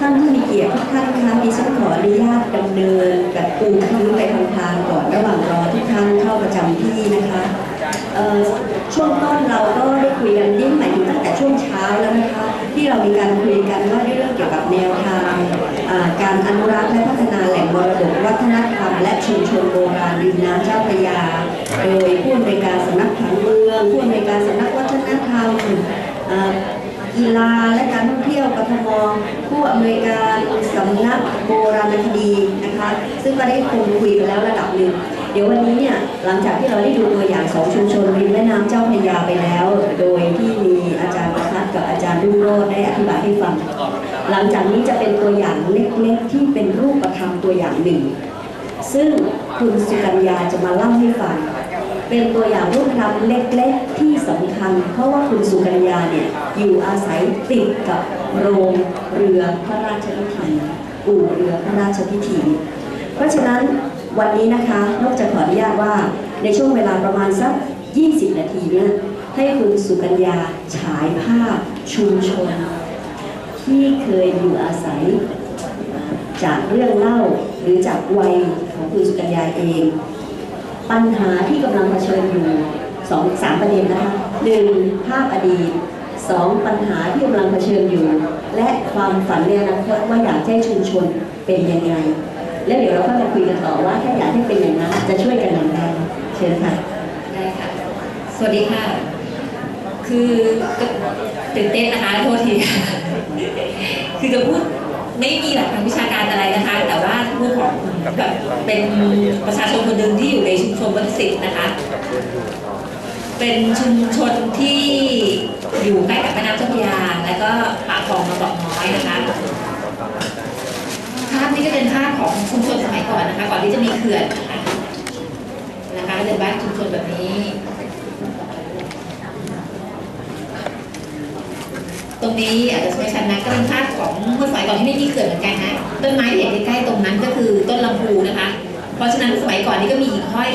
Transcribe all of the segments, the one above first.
ท่านผู้มีเกียรติทุกท่านคะดิฉันขออนุญาตดำเนินกับปูพื้นไปทางๆก่อนระหว่างรอทุกท่านเข้าประจำที่นะคะช่วงต้นเราก็ได้คุยกันนี่หมายถึงตั้งแต่ช่วงเช้าแล้วนะคะที่เรามีการคุยกันว่าเรื่องเกี่ยวกับแนวทางการอนุรักษ์และพัฒนาแหล่งมรดกวัฒนธรรมและชุมชนโบราณริมน้ำเจ้าพระยา โดยผู้อำนวยการสำนักผังเมืองผู้อำนวยการสำนักวัฒนธรรม กีฬาและการท่องเที่ยวกทมผู้อำนวยการสำนักโบราณคดีนะคะ ซึ่งก็ได้คงคุยกันแล้วระดับหนึ่งเดี๋ยววันนี้เนี่ยหลังจากที่เราได้ดูตัวอย่างสองชุมชนริมแม่น้ำเจ้าพระยาไปแล้ว โดยที่มีอาจารย์ประพัฒน์กับอาจารย์รุ่งโรจน์ได้อธิบายให้ฟัง หลังจากนี้จะเป็นตัวอย่างเล็กๆ ที่เป็นรูปธรรมตัวอย่างหนึ่ง ซึ่งคุณสุกัญญาจะมาเล่าให้ฟัง เป็นตัวอย่างรูปธรรมเล็กๆ ที่สำคัญ เพราะว่าคุณสุกัญญาเนี่ยอยู่อาศัยติดกับโรงเรือพระราชพิธีอู่เรือพระราชพิธี เพราะฉะนั้นวันนี้นะคะนอกจากขออนุญาตว่าในช่วงเวลาประมาณสัก 20 นาทีเนี่ยให้คุณสุกัญญาฉายภาพชุมชน ที่เคยอยู่อาศัย จากเรื่องเล่าหรือจากวัยของคุณสุกัญญาเอง ปัญหาที่กำลังเผชิญอยู่สองสามประเด็นนะคะหนึ่งภาพอดีตสองปัญหาที่กำลังเผชิญอยู่ และความฝันในอนาคตว่าอยากให้ชุมชนเป็นยังไง แล้วเดี๋ยวเราก็มาคุยกันต่อว่าถ้าอยากให้เป็นอย่างนั้นจะช่วยกันอย่างไรเชิญค่ะได้ค่ะ สวัสดีค่ะ คือตื่นเต้นนะคะโทษทีคือจะพูดไม่มีหลักทางวิชาการอะไรนะคะ แต่ว่าพูดของ แบบเป็นประชาชนคนหนึ่งที่อยู่ในชุมชนวัดศิษย์นะคะ เป็นชุมชนที่อยู่ใกล้กับแม่น้ำเจ้าพระยาและก็ปากคลองมาบอกน้อยนะคะภาพนี้ก็เป็นภาพของชุมชนสมัยก่อนนะคะ ก่อนที่จะมีเขื่อนนะคะนะคะเป็นบ้านชุมชนแบบนี้ ตรงนี้อาจจะไม่ชัดนะก็เป็นภาพของเมื่อสมัยก่อนที่ไม่มีเขื่อนเหมือนกันนะต้นไม้ที่เห็นใกล้ๆตรงนั้นก็คือต้นลำพูนะคะ เพราะฉะนั้นสมัยก่อนนี้ก็มีหิ่งห้อย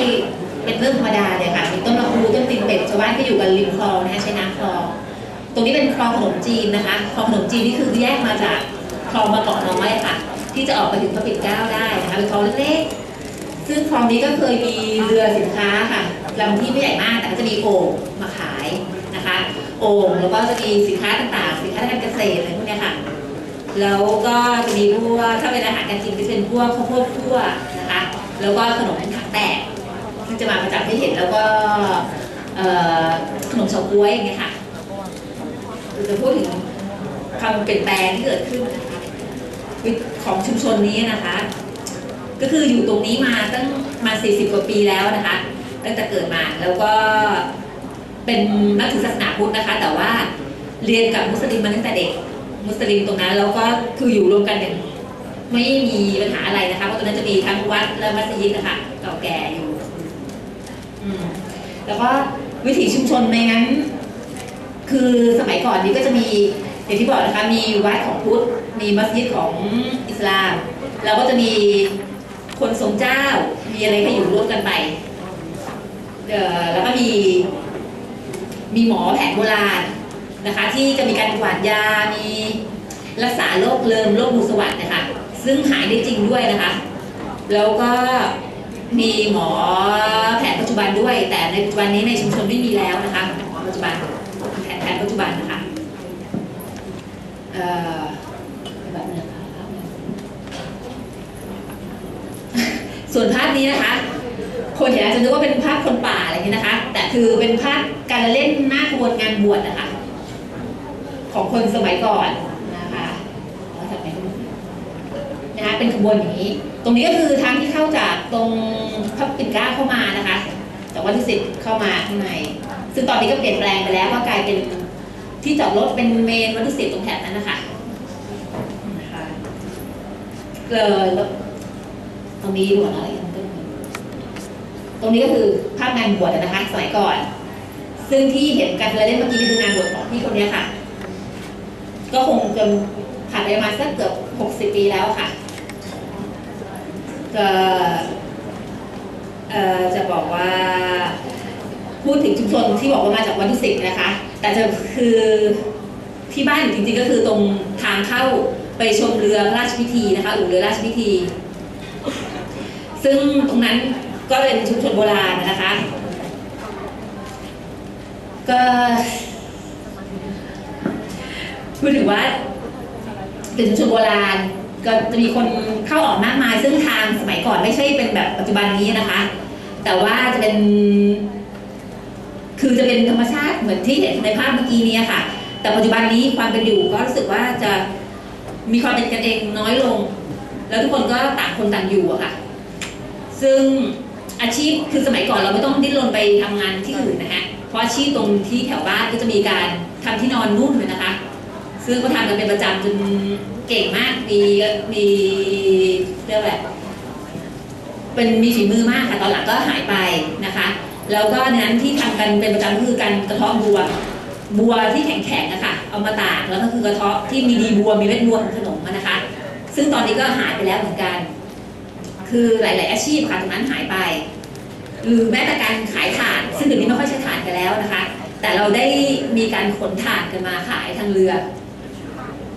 เป็นเรื่องธรรมดาเลยค่ะมีต้นลำพูต้นตีนเป็ดชาวบ้านก็อยู่กันริมคลองนะคะใช้น้ำคลอง ตรงนี้เป็นคลองขนมจีนนะคะคลองขนมจีนนี่คือแยกมาจากคลองมาเกาะน้อยค่ะ ที่จะออกไปถึงพระปิ่นเกล้าได้นะคะเป็นคลองเล็กๆซึ่งคลองนี้ก็เคยมีเรือสินค้าค่ะลำที่ไม่ใหญ่มากแต่ก็จะมีโอ่งมาขาย โอ่งแล้วก็จะมีสินค้าต่างๆ สินค้าทางการเกษตรอะไรพวกเนี้ยค่ะ แล้วก็จะมีพวกถ้าเป็นอาหารการกินก็จะเป็นพวกข้าวโพดคั่วนะคะ แล้วก็ขนมถังแตกซึ่จะมาประจำให้เห็นแล้วก็ขนมเฉาก๊วยอย่างเงี้ยค่ะเราจะพูดถึงความเปลี่ยนแปลงที่เกิดขึ้นนะคะของชุมชนนี้นะคะ ก็คืออยู่ตรงนี้มาตั้งมา 40 กว่าปีแล้วนะคะตั้งแต่เกิดมาแล้วก็ เป็นนักถือศาสนาพุทธนะคะ แต่ว่าเรียนกับมุสลิมมาตั้งแต่เด็ก มุสลิมตรงนั้นแล้วก็คืออยู่รวมกันอย่างไม่มีปัญหาอะไรนะคะเพราะตรงนั้นจะมีทั้งวัดและมัสยิดนะคะเก่าแก่อยู่แล้วก็วิถีชุมชนในนั้น คือสมัยก่อนนี้ก็จะมีอย่างที่บอกนะคะ มีวัดของพุทธมีมัสยิดของอิสลามแล้วก็จะมีคนทรงเจ้า มีอะไรให้อยู่ร่วมกันไปเอ่อแล้วก็มี มีหมอแผนโบราณนะคะ ที่จะมีการหวานยา มีรักษาโรคเลิมโรคมูสวัสดนะคะ ซึ่งหายได้จริงด้วยนะคะ แล้วก็มีหมอแผนปัจจุบันด้วย แต่ในปัจจุบันนี้ในชุมชนไม่มีแล้วนะคะหมอปัจจุบันแผนแผนปัจจุบันนะคะเอ่อแบบนี้ส่วนภาพนี้นะคะ คนเห็นอาจจะนึกว่าเป็นภาพคนป่าอะไรอย่างนี้นะคะ แต่คือเป็นภาพการเล่นหน้าขบวนงานบวชนะคะ ของคนสมัยก่อนนะคะแล้วจากไหนก็ไม่รู้นะคะเป็นขบวนอย่างนี้ ตรงนี้ก็คือทางที่เข้าจากตรงพระปิ่นเกล้าเข้ามานะคะ จากวัดดุสิตเข้ามาข้างใน ซึ่งตอนนี้ก็เปลี่ยนแปลงไปแล้วก็กลายเป็นที่จอดรถเป็นเมนวัดดุสิตตรงแถบนั้นนะคะนะคะเออแล้วตรงนี้ดวนอะไร รงนี้ก็คือภาพงานบวชนะคะสมัยก่อน ซึ่งที่เห็นกันเลยเล่นเมื่อกี้คืองานบวชของพี่คนนี้ค่ะ ก็คงจะผ่านไปมาสักเกือบหกสิบปีแล้วค่ะจะเออจะบอกว่าพูดถึงชุมชนที่บอกว่ามาจากวัดดุสิตนะคะ แต่จะคือที่บ้านจริงๆก็คือตรงทางเข้าไปชมเรือพระราชพิธีนะคะอู่เรือราชพิธี ซึ่งตรงนั้น ก็เป็นชุมชนโบราณนะคะ ก็พูดถึงว่าเป็นชุมชนโบราณก็จะมีคนเข้าออกมากมาย ซึ่งทางสมัยก่อนไม่ใช่เป็นแบบปัจจุบันนี้นะคะ แต่ว่าจะเป็น คือจะเป็นธรรมชาติเหมือนที่เห็นในภาพเมื่อกี้นี้ค่ะ แต่ปัจจุบันนี้ความเป็นอยู่ก็รู้สึกว่าจะมีความเป็นกันเองน้อยลง แล้วทุกคนก็ต่างคนต่างอยู่อะค่ะ ซึ่ง อาชีพคือสมัยก่อนเราไม่ต้องดิ้นรนไปทำงานที่อื่นนะคะเพราะอาชีพตรงที่แถวบ้านก็จะมีการทำที่นอนนุ่นเลยนะคะ ซึ่งก็ทำกันเป็นประจำจนเก่งมากมีมีเรียกว่าเป็นมีฝีมือมากค่ะตอนหลังก็หายไปนะคะ แล้วก็นั้นที่ทำกันเป็นประจำก็คือการกระเทาะบัวบัวที่แข็งๆนะคะเอามาตากแล้วก็คือกระเทาะที่มีดีบัวมีเม็ดบัวของขนมนะคะ ซึ่งตอนนี้ก็หายไปแล้วเหมือนกัน คือหลาย ๆ อาชีพค่ะตรงนั้นหายไป หรือแม้แต่การขายถ่าน ซึ่งเดี๋ยวนี้ไม่ค่อยใช้ถ่านกันแล้วนะคะ แต่เราได้มีการขนถ่านกันมาขายทางเรือ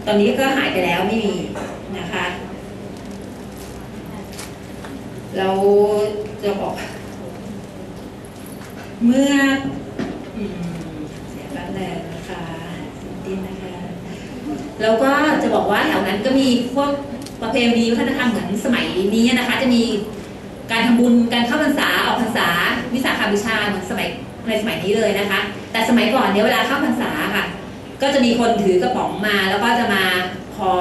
ตอนนี้ก็หายไปแล้วไม่มีนะคะ เราจะบอก เมื่อเสียบ้านแรงนะคะดินนะคะ แล้วก็จะบอกว่าแถวนั้นก็มีพวกประเพณีวัฒนธรรมเหมือนสมัยนี้นะคะ จะมี การทำบุญการเข้าพรรษาออกพรรษา วิสาขบูชาเหมือนสมัยในสมัยนี้เลยนะคะ แต่สมัยก่อนเนี่ยเวลาเข้าพรรษาค่ะ ก็จะมีคนถือกระป๋องมาแล้วก็จะมาขอ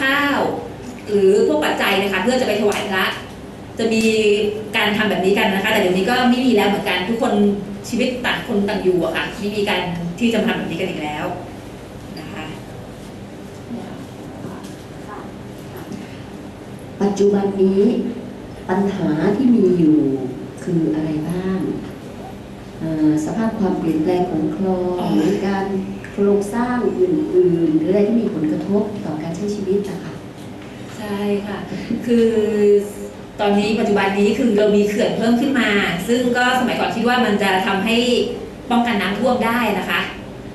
ข้าว หรือพวกปัจจัยนะคะ เพื่อจะไปถวายพระจะมีการทำแบบนี้กันนะคะ แต่เดี๋ยวนี้ก็ไม่มีแล้วเหมือนกันทุกคนชีวิตต่างคนต่างอยู่อะค่ะไม่มีการที่จะมาทำแบบนี้กันอีกแล้วนะคะปัจจุบันนี้ ปัญหาที่มีอยู่คืออะไรบ้างเอ่อสภาพความเปลี่ยนแปลงของคลองอ๋อหรือการโครงสร้างอื่นๆ หรืออะไรที่มีผลกระทบต่อการใช้ชีวิตนะคะใช่ค่ะ คือตอนนี้ปัจจุบันนี้คือเรามีเขื่อนเพิ่มขึ้นมา ซึ่งก็สมัยก่อนคิดว่ามันจะทำให้ป้องกันน้ำท่วมได้นะคะ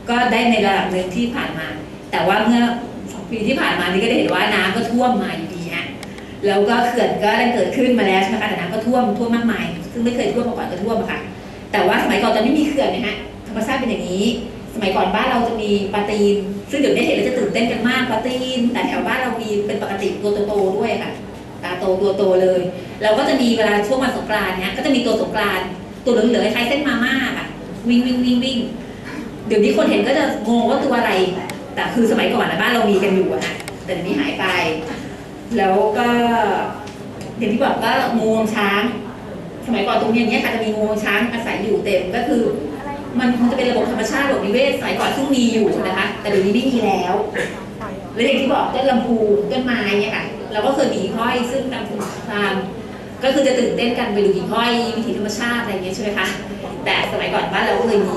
ก็ได้ในระดับหนึ่งที่ผ่านมา แต่ว่าเมื่อสองปีที่ผ่านมานี่ก็ได้เห็นว่าน้ำก็ท่วมมาอยู่ดีฮะ แล้วก็เขื่อนก็ได้เกิดขึ้นมาแล้วใช่ไหมคะแต่น้ำก็ท่วมท่วมมากมาย ซึ่งไม่เคยท่วมมาก่อนก็ท่วมค่ะ แต่ว่าสมัยก่อนตอนไม่มีเขื่อนนะฮะธรรมชาติเป็นอย่างนี้ สมัยก่อนบ้านเราจะมีปลาตีน ซึ่งเดี๋ยวนี้เห็นแล้วจะตื่นเต้นกันมากปลาตีน แต่แถวบ้านเรามีเป็นปกติตัวโตๆด้วยค่ะ ตาโตตัวโตเลย เราก็จะมีเวลาช่วงวันสงกรานต์เนี้ยก็จะมีตัวสงกรานต์ตัวเหลืองๆคล้ายเส้นมาม่าค่ะวิ่งวิ่งวิ่งวิ่งเดี๋ยวนี้คนเห็นก็จะงงว่าตัวอะไร แต่คือสมัยก่อนนะบ้านเรามีกันอยู่นะแต่เดี๋ยวนี้หายไป แล้วก็อย่างที่บอกก็งูงวงช้าง สมัยก่อนตรงเนี้ยเนี้ยค่ะจะมีงูงวงช้างอาศัยอยู่เต็มก็คือ มันคงจะเป็นระบบธรรมชาติระบบนิเวศสมัยก่อนซึ่งมีอยู่นะคะ แต่เดี๋ยวนี้ไม่มีแล้วและอย่างที่บอกต้นลำพูต้นไม้เนี่ยค่ะเราก็เคยมีหิ่งห้อยซึ่งตามสงครามก็คือจะตื่นเต้นกันไปดูหิ่งห้อยวิถีธรรมชาติอะไรเงี้ยใช่ไหมคะแต่สมัยก่อนบ้านเราก็เคยมี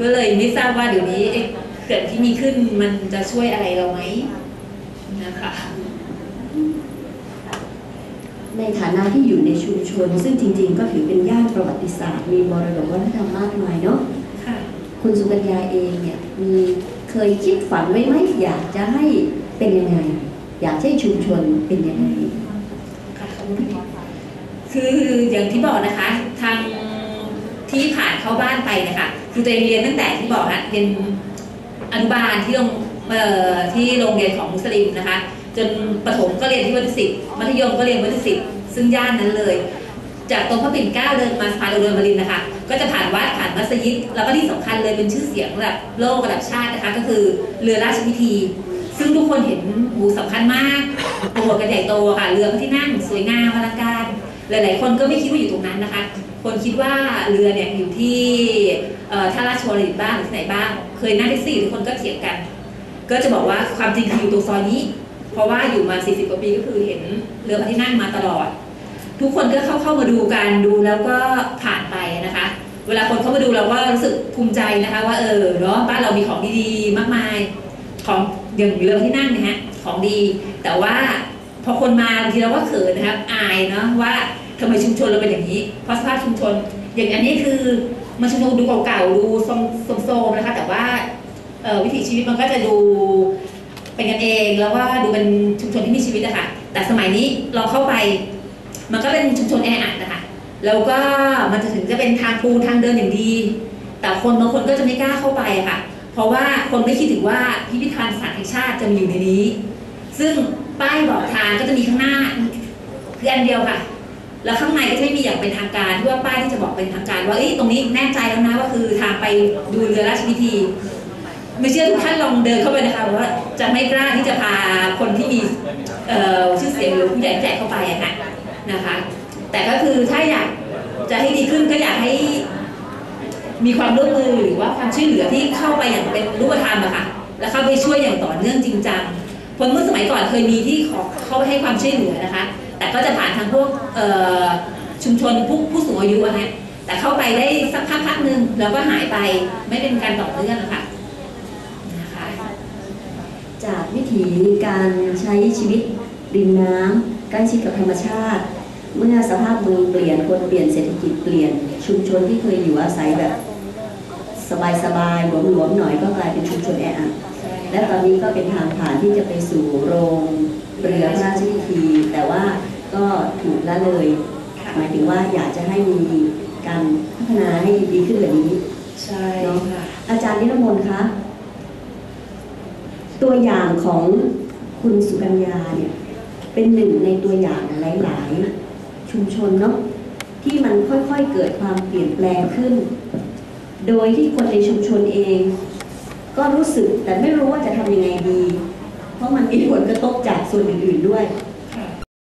ก็เลยไม่ทราบว่าเดี๋ยวนี้เอ๊ะเกิดที่มีขึ้นมันจะช่วยอะไรเราไหมนะคะ ในฐานะที่อยู่ในชุมชน ซึ่งจริง ๆ ก็ถือเป็นย่านประวัติศาสตร์ มีมรดกวัฒนธรรมมากมายเนาะค่ะ คุณสุกัญญาเองเนี่ยมีเคยคิดฝันไว้ไหมอยากจะให้เป็นยังไง อยากให้ชุมชนเป็นยังไงค่ะขอบคุณค่ะคืออย่างที่บอกนะคะทางที่ผ่านเข้าบ้านไปนะคะคือตัวเองเรียนตั้งแต่ที่บอกนะเรียนอนุบาลที่โรงเอ่อที่โรงเรียนของมุสลิมนะคะ จนประถมก็เรียนที่วัดดุสิตมัธยมก็เรียนวัดดุสิตซึ่งย่านนั้นเลย จากตรงพระปิ่นเกล้าเดินมาสะพานโรเดินมารินนะคะ ก็จะผ่านวัดผ่านมัสยิด แล้วก็ที่สำคัญเลยเป็นชื่อเสียงระดับโลกระดับชาตินะคะ ก็คือเรือราชพิธี ซึ่งทุกคนเห็นหูสำคัญมากโอ้โหกันใหญ่โตค่ะ เรือพระที่นั่งสวยงามอลังการ หลาย ๆ คนก็ไม่คิดว่าอยู่ตรงนั้นนะคะ คนคิดว่าเรือเนี่ยอยู่ที่ท่าราชวริตบ้างหรือที่ไหนบ้าง เคยนั่งแท็กซี่ทุกคนก็เถียงกัน ก็จะบอกว่าความจริงคืออยู่ตรงซอยนี้ เพราะว่าอยู่มา 40 กว่าปีก็คือเห็นเรือพระที่นั่งมาตลอด ทุกคนก็เข้าเข้ามาดูกันดูแล้วก็ผ่านไปนะคะ เวลาคนเข้ามาดูเราก็รู้สึกภูมิใจนะคะ ว่าเออเนาะบ้านเรามีของดีๆ มากมายของอย่างเรือที่นั่งนะฮะของดี แต่ว่าพอคนมาบางทีเราก็เขินนะครับอายเนาะว่าทำไมชุมชนเราเป็นอย่างนี้ เพราะสภาพชุมชน อย่างอันนี้คือมันชุมชนดูเก่าๆดูโทรมๆนะคะ แต่ว่าออวิถีชีวิตมันก็จะดู เป็นกันเองแล้วก็ดูเป็นชุมชนที่มีชีวิตอะค่ะ แต่สมัยนี้เราเข้าไป มันก็เป็นชุมชนแออัดนะคะแล้วก็มันจะถึงจะเป็นทางปูทางเดินอย่างดี แต่คนบางคนก็จะไม่กล้าเข้าไปะค่ะ เพราะว่าคนไม่คิดถึงว่าพิพิธภัณฑ์สัตว์แห่งชาติจะมีอยู่ในนี้ ซึ่งป้ายบอกทางก็จะมีข้างหน้าคืออันเดียวค่ะ แล้วข้างในก็จะไม่มีอย่างเป็นทางการที่ว่าป้ายที่จะบอกเป็นทางการ ว่าเอ้ยตรงนี้แน่ใจแล้วนะว่าคือทางไปดูเรือราชพิธี ไม่เชื่อทุกท่านลองเดินเข้าไปนะคะว่าจะไม่กล้าที่จะพาคนที่มีชื่อเสียงหรือผู้ใหญ่แจกเข้าไปอะค่ะนะคะ แต่ก็คือถ้าอยากจะให้ดีขึ้นก็อยากให้มีความร่วมมือหรือว่าความช่วยเหลือที่เข้าไปอย่างเป็นรูปธรรมอะค่ะแล้วเข้าไปช่วยอย่างต่อเนื่องจริงจังคนเมื่อสมัยก่อนเคยมีที่ขอเข้าไปให้ความช่วยเหลือนะคะ แต่ก็จะผ่านทางพวกชุมชนผู้ผู้สูงอายุอะฮะแต่เข้าไปได้สักพักพักหนึ่งแล้วก็หายไปไม่เป็นการต่อเนื่องอะค่ะนะคะ จากวิถีการใช้ชีวิตริมน้ำใกล้ชิดกับธรรมชาติ เมื่อสภาพเมืองเปลี่ยนคนเปลี่ยนเศรษฐกิจเปลี่ยน ชุมชนที่เคยอยู่อาศัยแบบ สบายๆหลวมๆหน่อยก็กลายเป็นชุมชนแออัดและตอนนี้ก็เป็นทางผ่านที่จะไปสู่โรงเรือพระราชพิธี แต่ว่าก็ถูกละเลย หมายถึงว่าอยากจะให้มีการพัฒนาให้ดีขึ้นกว่านี้ใช่ค่ะอาจารย์นิรมนต์คะ ตัวอย่างของคุณสุกัญญาเนี่ยเป็นหนึ่งในตัวอย่างหลาย ๆ ชุมชนเนาะที่มันค่อยๆเกิดความเปลี่ยนแปลงขึ้น โดยที่คนในชุมชนเอง ก็รู้สึกแต่ไม่รู้ว่าจะทำยังไงดี เพราะมันมีผลกระทบจากส่วนอื่น ๆ ด้วย